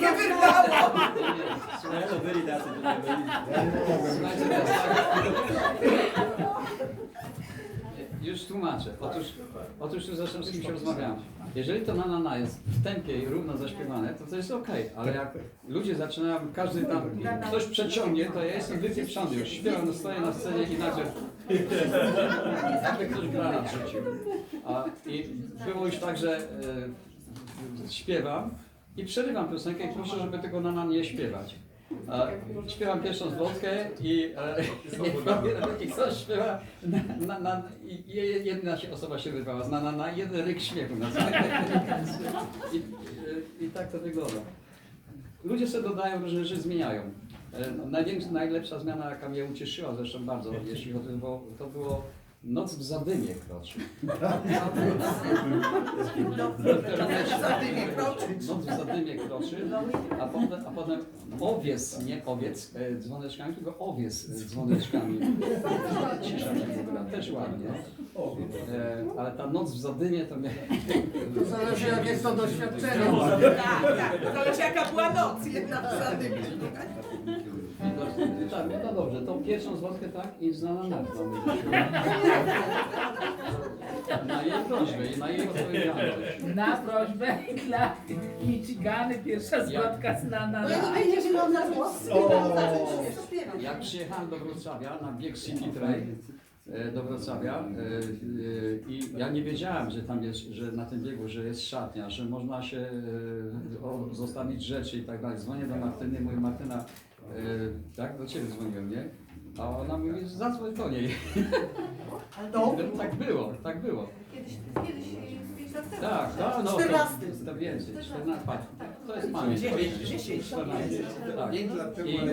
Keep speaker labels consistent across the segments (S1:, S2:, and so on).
S1: tak. Już tłumaczę. Otóż, otóż tu zresztą z kimś rozmawiałem. Jeżeli to na na na jest w tempie i równo zaśpiewane, to to jest okej, ale jak ludzie zaczynają, każdy tam, ktoś przeciągnie, to ja jestem wypieprzony już. Śpiewam, no stoję na scenie i nagle ktoś granat rzucił. I było już tak, że e, śpiewam i przerywam piosenkę i proszę, żeby tego na na nie śpiewać. A, śpiewam pierwszą zwrotkę i, e, i, ktoś śpiewa na, na, na, i jedna się osoba się wyrwała, na, na, na jeden ryk śmiechu na I, i, I tak to wygląda. Ludzie sobie dodają różne rzeczy, zmieniają. E, no, najlepsza zmiana, jaka mnie ucieszyła zresztą bardzo, jeśli chodzi o to było Noc w zadymie kroczy. Noc w zadymie kroczy, a potem, a potem owiec, nie owiec e, dzwoneczkami, tylko owiec z dzwoneczkami. Cisza się wybrała, też ładnie. E, ale ta noc w zadymie to mnie...
S2: To zależy jak jest to doświadczenie.
S3: Tak, tak. Zależy jaka była noc, jedna w zadymie.
S1: Dobrze, tą pierwszą zwrotkę tak i znana nazwa. Na jej prośbę i na jej odpowiedzialność.
S4: Na prośbę dla Michigany pierwsza zwrotka znana na...
S5: ja nie wiedzieć, że mam na głos. Śpiewam.
S1: Jak przyjechałem do Wrocławia na bieg City Trail e, do Wrocławia e, e, i ja nie wiedziałem, że tam jest, że na tym biegu, że jest szatnia, że można się zostawić rzeczy i tak dalej. Dzwonię do Martyny, mówię Martyna, tak, do Ciebie dzwoniłem, nie? A ona mówi, zadzwoń do niej.
S5: To?
S1: Tak było, tak było.
S5: Kiedyś, kiedyś, pięć lat temu.
S1: Tak, no, no. To,
S5: 14.
S1: to więcej, 14, patrz, to jest pamięć.
S3: 10,
S1: 14, tak.
S6: Pięć lat temu,
S1: I,
S6: ale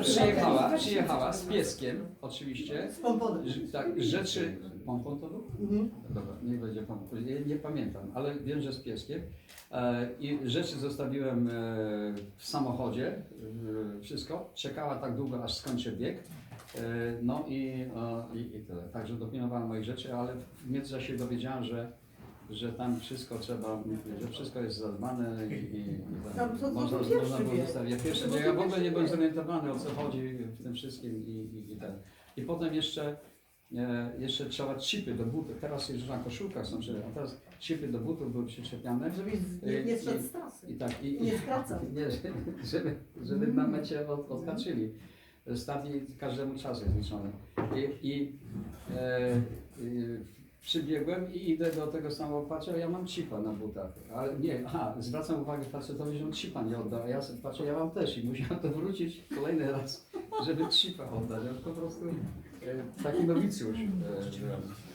S1: i przyjechała, przyjechała z pieskiem, oczywiście.
S5: Z pomponem.
S1: Tak, rzeczy. Pompon to był?
S5: Mhm.
S1: Dobra, niech będzie pompon. Nie, nie pamiętam, ale wiem, że z pieskiem. E, I rzeczy zostawiłem e, w samochodzie, e, wszystko. Czekała tak długo, aż skończę bieg. E, no i, e, i, i tyle. Także dopilnowałem moich rzeczy, ale w międzyczasie dowiedziałem, że że tam wszystko trzeba, że wszystko jest zadbane i, i, i
S5: Tam to- to
S1: można, było zostawić. Ja pierwszy ja w ogóle nie byłem zorientowany o co chodzi w tym wszystkim i, i, i ten. I potem jeszcze, e, jeszcze trzeba chipy do butów. Teraz już na koszulkach są, że- a teraz chipy do butów były przyczepiane.
S5: Żebyś nie, nie z trasy.
S1: I tak, i,
S5: Nie skracał.
S1: nie, żeby, żeby, żeby na mecie od, odhaczyli. Start i każdemu czas jest liczony. I, i e, y, przybiegłem i idę do tego samego patrzę, ja mam chipa na butach. Ale nie, aha, zwracam uwagę facetowi, że on chipa nie oddał, a ja patrzę, ja mam też i musiałem to wrócić kolejny raz, żeby chipa oddać. Ja po prostu e, taki nowicjusz e.